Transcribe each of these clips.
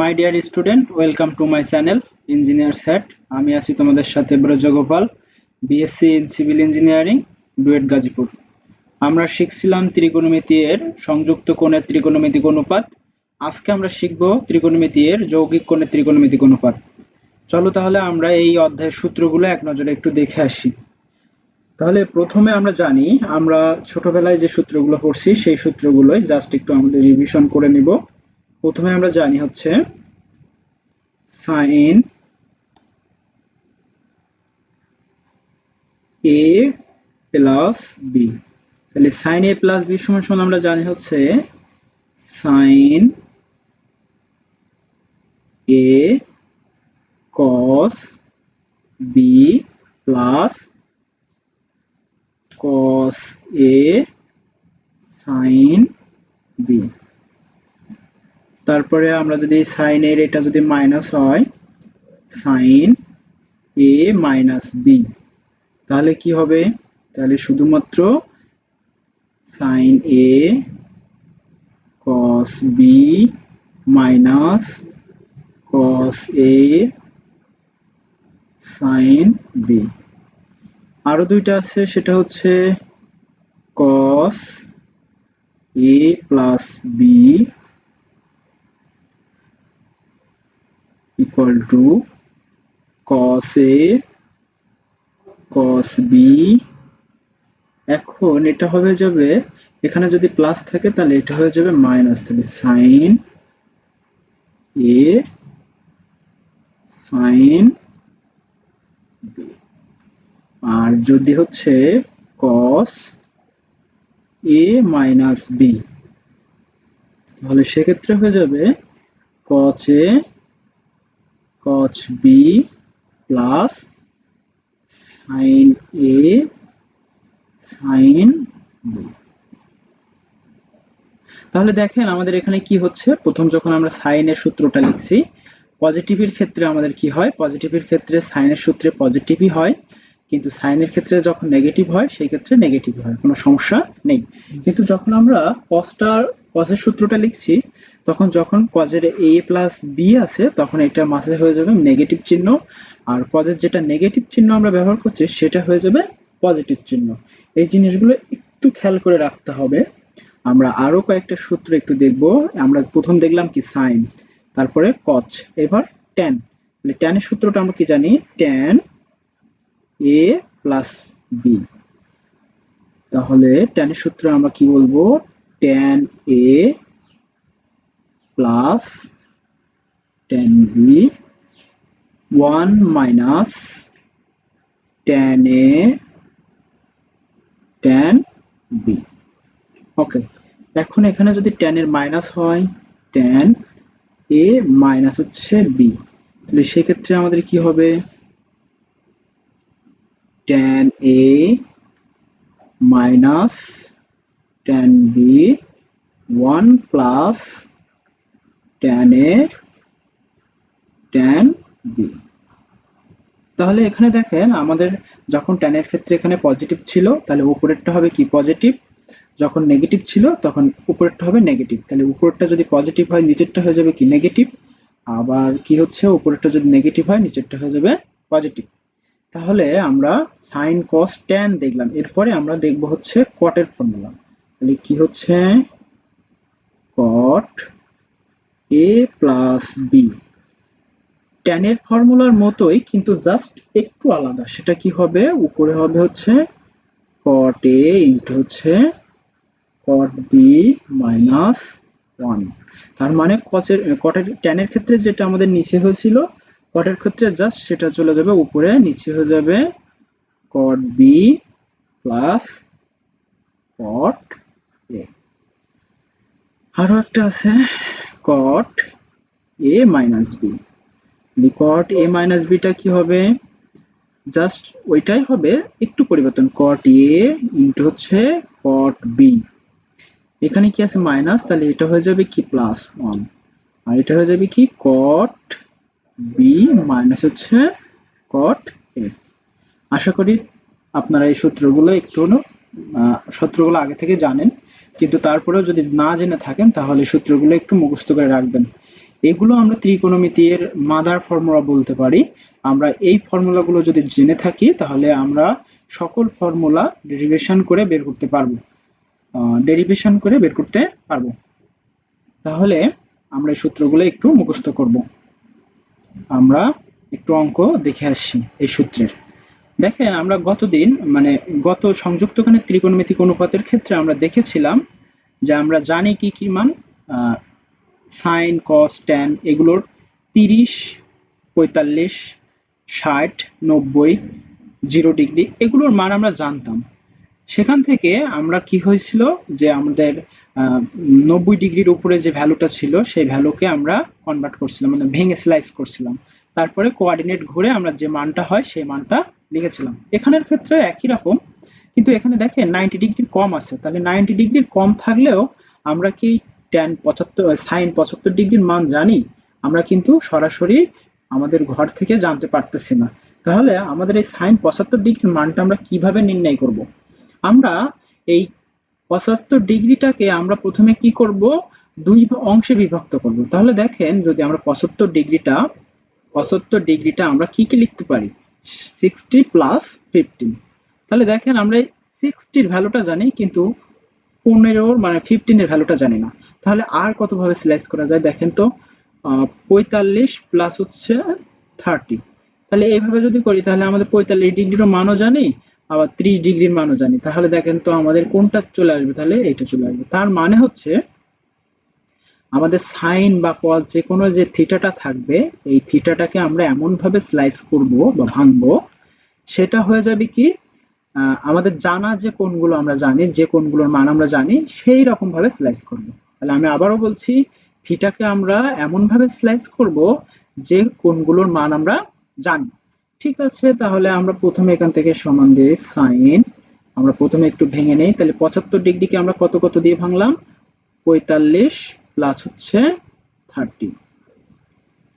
My dear student welcome to my channel engineer set আমি আছি তোমাদের সাথে Brajagopal BSc in civil engineering DUET Gazipur আমরা শিখছিলাম ত্রিকোণমিতি এর সংযুক্ত কোণের ত্রিকোণমিতিক অনুপাত। আজকে আমরা শিখব ত্রিকোণমিতি এর যৌগিক কোণের ত্রিকোণমিতিক অনুপাত। চলো তাহলে আমরা এই অধ্যায়ের সূত্রগুলো এক নজরে একটু দেখে আসি। তাহলে প্রথমে আমরা জানি, আমরা ছোটবেলায় যে সূত্রগুলো পড়ছি, সেই সূত্রগুলোই জাস্ট একটু আমাদের রিভিশন করে নিব। প্রথমে আমরা জানি হচ্ছে সাইন এ প্লাস বি তাহলে সাইন এ প্লাস বি সমান সমান আমরা জানি হচ্ছে sine A cos B plus cos A sine B তারপরে আমরা যদি sin এর এটা যদি মাইনাস হয় সাইন এ মাইনাস বি তাহলে কি হবে? তাহলে শুধুমাত্র sine A cos B minus cos A sine B আরও দুইটা আছে, সেটা হচ্ছে cos A plus b equal to cos a, cos b. এখন এটা হবে যাবে, এখানে যদি প্লাস থাকে তাহলে এটা হয়ে যাবে মাইনাস তাহলে সাইন এ সাইন বি আর যদি হচ্ছে cos a মাইনাস b, তাহলে সেক্ষেত্রে হয়ে যাবে cos a cos b plus sin a sin b. তাহলে দেখেন আমাদের এখানে কি হচ্ছে? প্রথম যখন আমরা সাইনের সূত্রটা লিখছি পজিটিভের ক্ষেত্রে আমাদের কি হয়? পজিটিভ এর ক্ষেত্রে সাইনের সূত্রে পজিটিভই হয়। কিন্তু সাইনের ক্ষেত্রে যখন নেগেটিভ হয়, সেই ক্ষেত্রে নেগেটিভ হয়, কোনো সমস্যা নেই। কিন্তু যখন আমরা কসটার কজের সূত্রটা লিখছি, তখন যখন কজের এ প্লাস বি আছে, তখন এটা মাসে হয়ে যাবে নেগেটিভ চিহ্ন। আর কজের যেটা নেগেটিভ চিহ্ন আমরা ব্যবহার করছি, সেটা হয়ে যাবে পজিটিভ চিহ্ন। এই জিনিসগুলো একটু খেয়াল করে রাখতে হবে। আমরা আরও কয়েকটা সূত্র একটু দেখব। আমরা প্রথম দেখলাম কি সাইন তারপরে কচ এবার ট্যান ট্যানের সূত্রটা আমরা কি জানি? ট্যান এ প্লাস বি তাহলে ট্যানের সূত্র আমরা কি বলব? Tan A plus tan B one minus tan A tan B okay এখন এখানে যদি ট্যানের মাইনাস হয় ট্যান এ মাইনাস হচ্ছে বি তাহলে সেক্ষেত্রে আমাদের কি হবে? Tan A minus tan B 1 plus tan A tan B তাহলে এখানে দেখেন, আমাদের যখন ট্যানের ক্ষেত্রে এখানে পজিটিভ ছিল, তাহলে উপরেরটা হবে কি পজিটিভ যখন নেগেটিভ ছিল, তখন উপরেরটা হবে নেগেটিভ তাহলে উপরেরটা যদি পজিটিভ হয়, নিচেরটা হয়ে যাবে কি নেগেটিভ আবার কি হচ্ছে? উপরেরটা যদি নেগেটিভ হয়, নিচেরটা হয়ে যাবে পজিটিভ তাহলে আমরা সাইন কস ট্যান দেখলাম। এরপরে আমরা দেখব হচ্ছে কটের ফর্মুলা তাহলে কি হচ্ছে? কট এ প্লাস বি ট্যানের ফর্মুলার মতোই কিন্তু জাস্ট একটু আলাদা। সেটা কি হবে? উপরে হবে হচ্ছে কট এ ইন্টু হচ্ছে কট বি মাইনাস ওয়ান তার মানে কচের কটের ট্যানের ক্ষেত্রে যেটা আমাদের নিচে হয়েছিল কটের ক্ষেত্রে জাস্ট সেটা চলে যাবে উপরে, নিচে হয়ে যাবে কট বি প্লাস কট এ আরও একটা আছে cot A minus B cot A minus beta কি হবে? জাস্ট ওইটাই হবে, একটু পরিবর্তন। কট এ ইন্টু হচ্ছে কট বি এখানে কি আছে মাইনাস তাহলে এটা হয়ে যাবে কি? প্লাস ওয়ান আর এটা হয়ে যাবে কি? কট বি মাইনাস হচ্ছে কট এ আশা করি আপনারা এই সূত্রগুলো একটু সূত্রগুলো আগে থেকে জানেন, কিন্তু তারপরেও যদি না জেনে থাকেন, তাহলে সূত্রগুলো একটু মুখস্থ করে রাখবেন। এগুলো আমরা ত্রিকোণমিতির মাদার ফর্মুলা বলতে পারি। আমরা এই ফর্মুলাগুলো যদি জেনে থাকি, তাহলে আমরা সকল ফর্মুলা ডেরিভেশন করে বের করতে পারব। ডেরিভেশন করে বের করতে পারব। তাহলে আমরা এই সূত্রগুলো একটু মুখস্থ করব। আমরা একটু অঙ্ক দেখে আসছি এই সূত্রের। দেখেন, আমরা গতদিন মানে গত সংযুক্তখানে ত্রিকোণমিতিক অনুপাতের ক্ষেত্রে আমরা দেখেছিলাম যে আমরা জানি কি কি মান? সাইন কস ট্যান এগুলোর তিরিশ, পঁয়তাল্লিশ, ষাট, নব্বই জিরো ডিগ্রি এগুলোর মান আমরা জানতাম। সেখান থেকে আমরা কি হয়েছিল যে আমাদের নব্বই ডিগ্রির উপরে যে ভ্যালুটা ছিল, সেই ভ্যালুকে আমরা কনভার্ট করছিলাম মানে ভেঙে স্লাইস করছিলাম। তারপরে কোঅর্ডিনেট ঘুরে আমরা যে মানটা হয়, সেই মানটা লিখেছিলাম। এখানের ক্ষেত্রে একই রকম, কিন্তু এখানে দেখে নাইনটি ডিগ্রির কম আছে। তাহলে নাইনটি ডিগ্রির কম থাকলেও আমরা কি ট্যান পঁচাত্তর সাইন পঁচাত্তর ডিগ্রির মান জানি? আমরা কিন্তু সরাসরি আমাদের ঘর থেকে জানতে পারতেছি না। তাহলে আমাদের এই সাইন পঁচাত্তর ডিগ্রির মানটা আমরা কীভাবে নির্ণয় করব? আমরা এই পঁচাত্তর ডিগ্রিটাকে আমরা প্রথমে কি করব? দুই অংশে বিভক্ত করব। তাহলে দেখেন, যদি আমরা পঁচাত্তর ডিগ্রিটা পঁচাত্তর ডিগ্রিটা আমরা কি কি লিখতে পারি? সিক্সটি প্লাস ফিফটিন তাহলে দেখেন, আমরা সিক্সটির ভ্যালুটা জানি, কিন্তু পনেরোর মানে ফিফটিনের ভ্যালুটা জানি না। তাহলে আর কতভাবে স্লাইস করা যায়? দেখেন তো পঁয়তাল্লিশ প্লাস হচ্ছে থার্টি তাহলে এইভাবে যদি করি, তাহলে আমাদের পঁয়তাল্লিশ ডিগ্রিরও মানও জানি আবার ত্রিশ ডিগ্রির মানও জানি। তাহলে দেখেন তো আমাদের কোনটা চলে আসবে, তাহলে এটা চলে আসবে। তার মানে হচ্ছে আমাদের সাইন বা কজ যে কোনো যে থিটাটা থাকবে, এই থিটাটাকে আমরা এমনভাবে স্লাইস করব বা ভাঙবো, সেটা হয়ে যাবে কি আমাদের জানা যে কোনগুলো আমরা জানি, যে কোনগুলোর মান আমরা জানি, সেই রকম ভাবে স্লাইস করব। তাহলে আমি আবারও বলছি, থিটাকে আমরা এমন ভাবে স্লাইস করব যে কোনগুলোর মান আমরা জানি। ঠিক আছে, তাহলে আমরা প্রথমে এখান থেকে সমান দিয়ে সাইন আমরা প্রথমে একটু ভেঙে নেই, তাহলে পঁচাত্তর ডিগ্রিকে আমরা কত কত দিয়ে ভাঙলাম? পঁয়তাল্লিশ প্লাস হচ্ছে থার্টি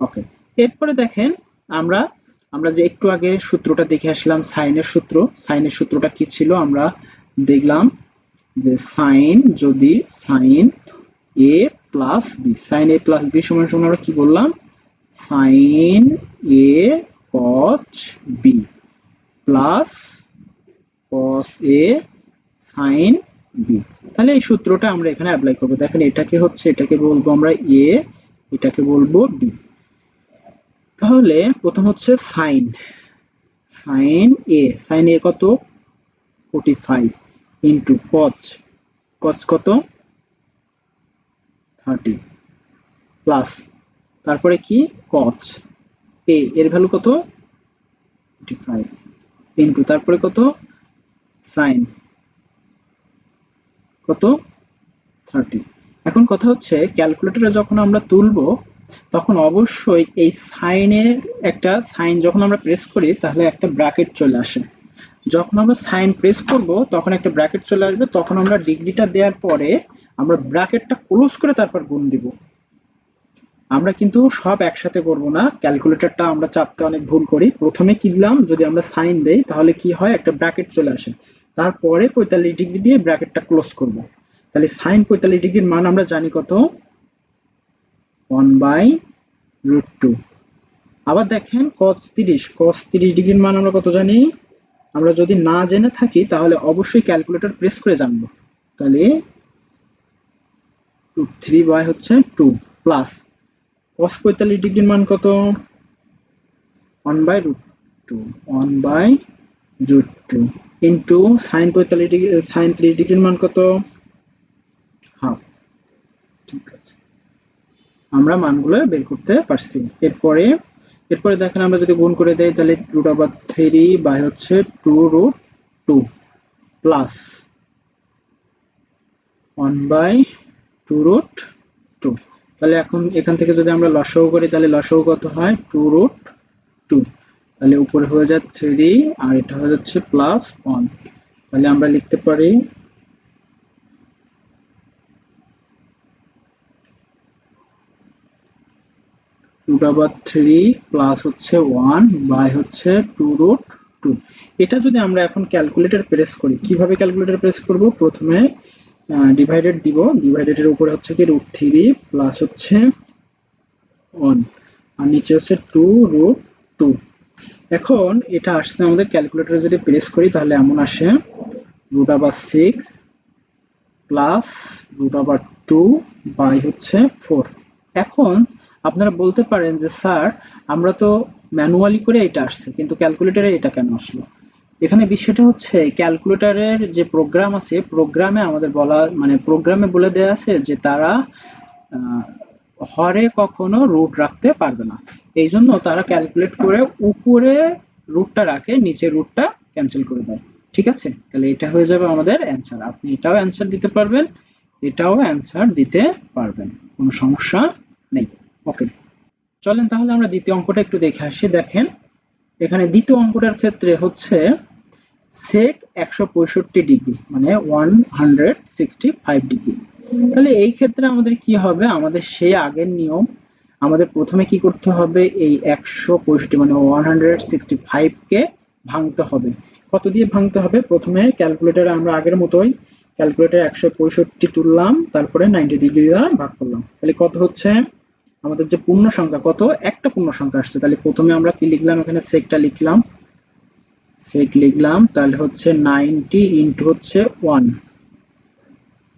ওকে এরপরে দেখেন আমরা আমরা যে একটু আগে সূত্রটা দেখে আসলাম সাইনের সূত্র সাইনের সূত্রটা কি ছিল? আমরা দেখলাম যে সাইন যদি sine A plus B sine A plus B সমান সমান আমরা কি বললাম? Sine A cos B plus cos A sine B তাহলে এই সূত্রটা আমরা এখানে অ্যাপ্লাই করব। দেখেন এটাকে হচ্ছে, এটাকে বলব আমরা এ এটাকে বলব বি তাহলে প্রথম হচ্ছে sine sine A sine A কত? ফোর্টি ফাইভ ইন্টু কচ কচ কত? থার্টি প্লাস তারপরে কি? কচ এ এর ভ্যালু কত? ইন্টু তারপরে কত? সাইন কত? থার্টি এখন কথা হচ্ছে ক্যালকুলেটরে যখন আমরা তুলবো, তখন অবশ্যই এই সাইনের একটা সাইন যখন আমরা প্রেস করি, তাহলে একটা ব্র্যাকেট চলে আসে। যখন আমরা সাইন প্রেস করব, তখন একটা ব্র্যাকেট চলে আসবে। তখন আমরা ডিগ্রিটা দেওয়ার পরে আমরা ব্র্যাকেটটা ক্লোজ করে তারপর গুণ দিব। আমরা কিন্তু সব একসাথে করব না। ক্যালকুলেটরটা আমরা চাপতে অনেক ভুল করি। প্রথমে কি দিলাম যদি আমরা সাইন দেই, তাহলে কি হয়? একটা ব্র্যাকেট চলে আসে। তারপরে পঁয়তাল্লিশ ডিগ্রি দিয়ে ব্র্যাকেটটা ক্লোজ করব। তাহলে সাইন পঁয়তাল্লিশ ডিগ্রির মান আমরা জানি কত? ওয়ান বাই রুট টু আবার দেখেন কস তিরিশ। কস তিরিশ ডিগ্রির মান আমরা কত জানি? আমরা যদি না জেনে থাকি, তাহলে অবশ্যই ক্যালকুলেটর প্রেস করে জানব। তাহলে রুট থ্রি বাই হচ্ছে টু প্লাস কস পঁয়তাল্লিশ ডিগ্রির মান কত? One by root two one by root two into sine পঁয়তাল্লিশ ডিগ্রি সাইন ত্রিশ ডিগ্রির মান কত? হাফ ঠিক আছে। আমরা মানগুলো বের করতে পারছি। এরপরে এরপরে দেখেন আমরা যদি গুণ করে দেই, তাহলে রুট ওভার থ্রি বাই হচ্ছে two root two plus one by two root two তাহলে এখন এখান থেকে যদি আমরা লসাগু করি, তাহলে লসাগু কত হয়? Two root two. তাহলে উপরে হয়ে যায় থ্রি, আর এটা হয়ে যাচ্ছে প্লাস ওয়ান। তাহলে আমরা লিখতে পারি রুট ওভার থ্রি প্লাস হচ্ছে ওয়ান বাই হচ্ছে টু রুট টু। এটা যদি আমরা এখন ক্যালকুলেটর প্রেস করি, কীভাবে ক্যালকুলেটর প্রেস করব? প্রথমে ডিভাইডেড দিব। ডিভাইডেডের উপরে হচ্ছে কি রুট থ্রি প্লাস হচ্ছে ওয়ান আর নিচে হচ্ছে টু রুট টু এখন এটা আসছে আমাদের ক্যালকুলেটরে যদি প্রেস করি তাহলে এমন আসে রুট আবার সিক্স প্লাস রুট আবার টু বাই হচ্ছে ফোর এখন আপনারা বলতে পারেন যে, স্যার, আমরা তো ম্যানুয়ালি করে এটা আসছে, কিন্তু ক্যালকুলেটরে এটা কেন আসলো? এখানে বিষয়টা হচ্ছে ক্যালকুলেটরের যে প্রোগ্রাম আছে প্রোগ্রামে আমাদের বলা মানে প্রোগ্রামে বলে দেওয়া আছে যে তারা হরে কখনো রুট রাখতে পারবে না। এই জন্য তারা ক্যালকুলেট করে উপরে রুটটা রাখে, নিচে রুটটা ক্যান্সেল করে দেয়। ঠিক আছে? তাহলে এটা হয়ে যাবে আমাদের অ্যান্সার আপনি এটাও অ্যান্সার দিতে পারবেন, এটাও অ্যান্সার দিতে পারবেন। কোনো সমস্যা নেই। ওকে চলেন তাহলে আমরা দ্বিতীয় অঙ্কটা একটু দেখে আসি। দেখেন, এখানে দ্বিতীয় অঙ্কটার ক্ষেত্রে হচ্ছে সেক একশো পঁয়ষট্টি ডিগ্রি মানে one hundred sixty five degree. তাহলে এই ক্ষেত্রে আমাদের কি হবে? আমাদের সেই আগের নিয়ম, আমাদের প্রথমে কি করতে হবে? এই একশো পঁয়ষট্টি মানে ওয়ান হান্ড্রেড সিক্সটি ভাঙতে হবে। কত দিয়ে ভাঙতে হবে? প্রথমে ক্যালকুলেটারে আমরা আগের মতোই ক্যালকুলেটারে একশো পঁয়ষট্টি তুললাম, তারপরে নাইনটি ডিগ্রি দ্বারা ভাগ করলাম। তাহলে কত হচ্ছে? আমাদের যে পূর্ণ সংখ্যা কত? একটা পূর্ণ সংখ্যা আসছে। তাহলে প্রথমে আমরা কি লিখলাম? এখানে সেকটা লিখলাম। সেক লিখলাম, তাহলে হচ্ছে নাইনটি ইন্টু হচ্ছে ওয়ান।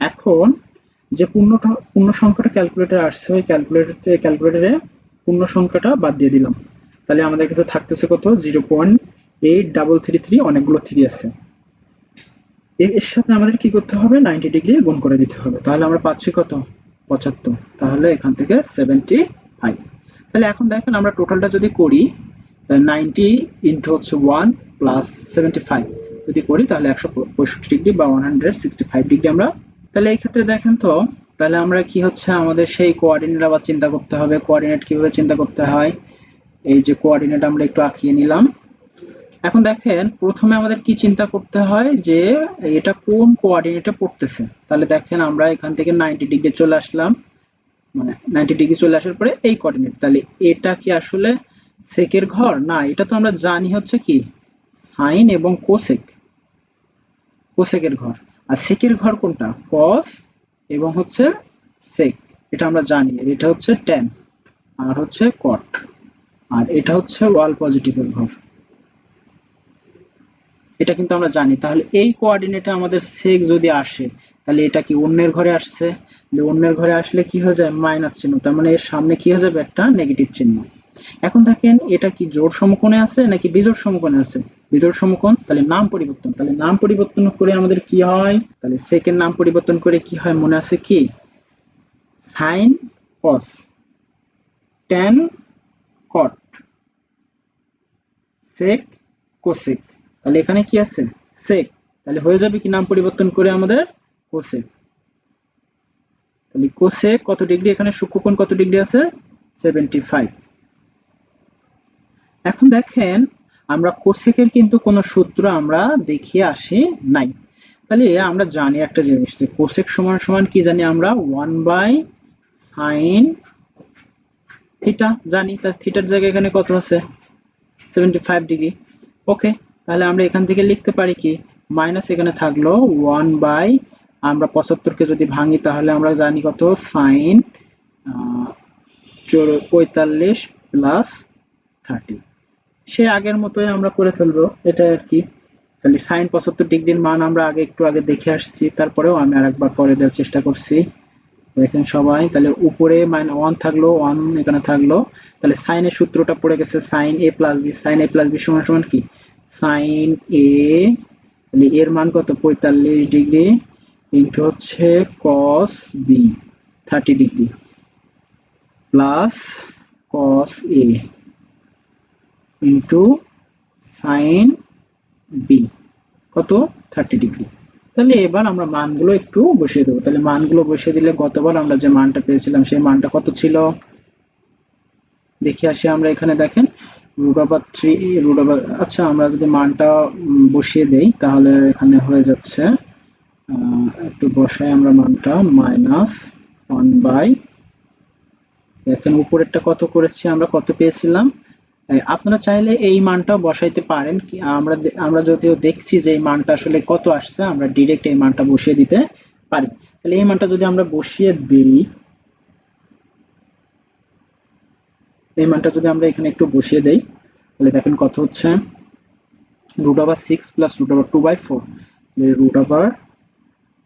এখন যে পূর্ণটা পূর্ণ সংখ্যাটা ক্যালকুলেটর আসছে, ওই ক্যালকুলেটর ক্যালকুলেটরে পূর্ণ সংখ্যাটা বাদ দিয়ে দিলাম। তাহলে আমাদের কাছে থাকতেছে কত? Zero point eight double three three, অনেকগুলো থ্রি আছে। এর সাথে আমাদের কি করতে হবে? নাইনটি ডিগ্রি গুণ করে দিতে হবে। তাহলে আমরা পাচ্ছি কত? পঁচাত্তর। তাহলে এখান থেকে সেভেন্টি ফাইভ। তাহলে এখন দেখেন আমরা টোটালটা যদি করি নাইনটি ইন্টু হচ্ছে ওয়ান প্লাস যদি করি তাহলে একশো পঁয়ষট্টি ডিগ্রি বা ওয়ান ডিগ্রি আমরা তাহলে এই ক্ষেত্রে দেখেন তো, তাহলে আমরা কি হচ্ছে আমাদের সেই কোঅর্ডিনেট আবার চিন্তা করতে হবে। কোঅর্ডিনেট কীভাবে চিন্তা করতে হয়? এই যে কোঅর্ডিনেট আমরা একটু আঁকিয়ে নিলাম। এখন দেখেন, প্রথমে আমাদের কি চিন্তা করতে হয় যে এটা কোন কোঅর্ডিনেটে পড়তেছে? তাহলে দেখেন আমরা এখান থেকে নাইনটি ডিগ্রি চলে আসলাম। মানে নাইনটি ডিগ্রি চলে আসার পরে এই কোঅর্ডিনেট তাহলে এটা কি আসলে সেকের ঘর? না, এটা তো আমরা জানি হচ্ছে কি সাইন এবং কোসেক। কোসেকের ঘর। আর সেকের ঘর কোনটা? কস এবং হচ্ছে সেক। এটা আমরা জানি। এটা হচ্ছে ট্যান। আর হচ্ছে কট। আর এটা হচ্ছে ওয়াল পজিটিভের ঘর। এটা কিন্তু আমরা জানি। তাহলে এই কোঅর্ডিনেটে আমাদের সেক যদি আসে, তাহলে এটা কি অন্যের ঘরে আসছে? অন্যের ঘরে আসলে কি হয়ে যায়? মাইনাস চিহ্ন। তার মানে এর সামনে কি হয়ে যাবে? একটা নেগেটিভ চিহ্ন। এখন দেখেন, এটা কি জোড় সমকোণে আছে নাকি বিজোড় সমকোণে আছে? বিজোড় সমকোণ, তাহলে নাম পরিবর্তন। তাহলে নাম পরিবর্তন করে আমাদের কি হয়? তাহলে সেকের নাম পরিবর্তন করে কি হয়? মনে আছে কি? Sine cos tan cot sec cosec তাহলে এখানে কি আছে? সেক তাহলে হয়ে যাবে কি নাম পরিবর্তন করে আমাদের কোসেক তাহলে কোসেক কত ডিগ্রি এখানে সূক্ষ্মকোণ কত ডিগ্রি আছে? সেভেন্টি ফাইভ এখন দেখেন, আমরা কোসেকের কিন্তু কোনো সূত্র আমরা দেখিয়ে আসি নাই। তাহলে আমরা জানি একটা জিনিস যে কোসেক সমান সমান কি জানি আমরা? ওয়ান বাই সাইন থিটা জানি। তার থিটার জায়গায় এখানে কত আছে? Seventy five degree. ওকে, তাহলে আমরা এখান থেকে লিখতে পারি কি? মাইনাস এখানে থাকল ওয়ান বাই, আমরা পঁচাত্তরকে যদি ভাঙি তাহলে আমরা জানি কত? সাইন পঁয়তাল্লিশ প্লাস থার্টি। সে আগের মতোই আমরা করে ফেলব এটা আর কি। তাহলে সাইন পঁচাত্তর ডিগ্রির মান আমরা আগে একটু আগে দেখে আসছি, তারপরেও আমি আরেকবার পরে দেওয়ার চেষ্টা করছি। দেখেন সবাই, তাহলে উপরে মাইন ওয়ান থাকল ওয়ান এখানে থাকল। তাহলে সাইনের সূত্রটা পড়ে গেছে sine A plus B sine A plus B সমান সমান কি? সাইন এ তাহলে এর মান কত? পঁয়তাল্লিশ ডিগ্রি ইন্টু হচ্ছে cos B thirty degree plus cos A into sine B কত? থার্টি ডিগ্রি তাহলে এবার আমরা মানগুলো একটু বসিয়ে দেবো। তাহলে মানগুলো বসিয়ে দিলে গতবার আমরা যে মানটা পেয়েছিলাম, সেই মানটা কত ছিল? দেখে আসি আমরা এখানে, দেখেন root over three root over আচ্ছা আমরা যদি মানটা বসিয়ে দেই, তাহলে এখানে হয়ে যাচ্ছে একটু বসাই আমরা মানটা মাইনাস ওয়ান বাই দেখেন উপরেরটা কত করেছি আমরা, কত পেয়েছিলাম? আপনারা চাইলে এই মানটাও বসাইতে পারেন আমরা আমরা যদিও দেখছি যে এই মানটা আসলে কত আসছে, আমরা ডিরেক্ট এই মানটা বসিয়ে দিতে পারি। তাহলে এই মানটা যদি আমরা বসিয়ে দিই, এই মানটা যদি আমরা এখানে একটু বসিয়ে দেই, তাহলে দেখেন কত হচ্ছে? Root over six plus root over two by four root over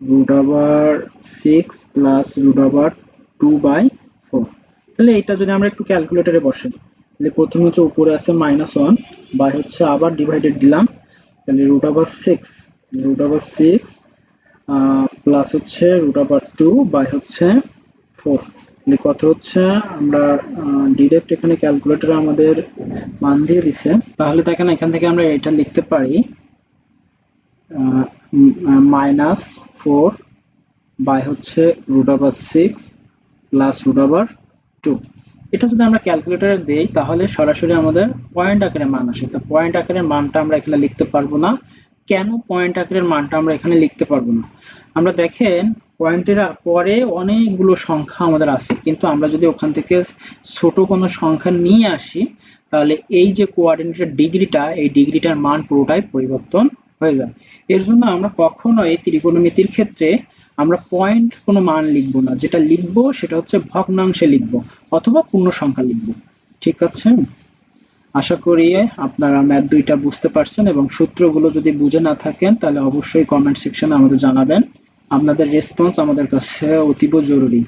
root over six plus root over two by four তাহলে এটা যদি আমরা একটু ক্যালকুলেটরে বসাই। তাহলে প্রথমে হচ্ছে উপরে আছে মাইনাস ওয়ান বাই হচ্ছে আবার ডিভাইডেড দিলাম, তাহলে root over six root over six plus হচ্ছে রুট ওভার টু বাই হচ্ছে ফোর তাহলে কত হচ্ছে? আমরা ডিরেক্ট এখানে ক্যালকুলেটরে আমাদের মান দিয়ে দিছে। তাহলে দেখেন এখান থেকে আমরা এটা লিখতে পারি মাইনাস ফোর বাই হচ্ছে root over six plus root over two এটা যদি আমরা ক্যালকুলেটরে দেই, তাহলে সরাসরি আমাদের পয়েন্ট আকারে মান আসে। তো পয়েন্ট আকারের মানটা আমরা এখানে লিখতে পারব না। কেন পয়েন্ট আকারের মানটা আমরা এখানে লিখতে পারব না? আমরা দেখেন পয়েন্টের পরে অনেকগুলো সংখ্যা আমাদের আছে। কিন্তু আমরা যদি ওখান থেকে ছোট কোনো সংখ্যা নিয়ে আসি, তাহলে এই যে কোঅর্ডিনেটের ডিগ্রিটা, এই ডিগ্রিটার মান পুরোটাই পরিবর্তন হয়ে যায় এর জন্য আমরা কখনোই ত্রিকোণমিতির ক্ষেত্রে আমরা পয়েন্ট কোনো মান লিখব না। যেটা লিখব সেটা হচ্ছে ভগ্নাংশে লিখব অথবা পূর্ণ সংখ্যা লিখব। ঠিক আছে? আশা করি আপনারা ম্যাথ দুইটা বুঝতে পারছেন এবং সূত্রগুলো যদি বুঝে না থাকেন, তাহলে অবশ্যই কমেন্ট সেকশনে আমাদের জানাবেন। আপনাদের রেসপন্স আমাদের কাছে অতীব জরুরি।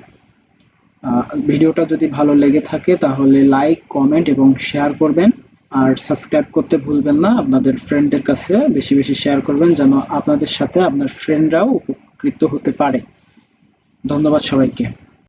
ভিডিওটা যদি ভালো লেগে থাকে, তাহলে লাইক কমেন্ট এবং শেয়ার করবেন। আর সাবস্ক্রাইব করতে ভুলবেন না। আপনাদের ফ্রেন্ডদের কাছে বেশি বেশি শেয়ার করবেন, যেন আপনাদের সাথে আপনার ফ্রেন্ডরাও উপকৃত হতে পারে। ধন্যবাদ সবাইকে।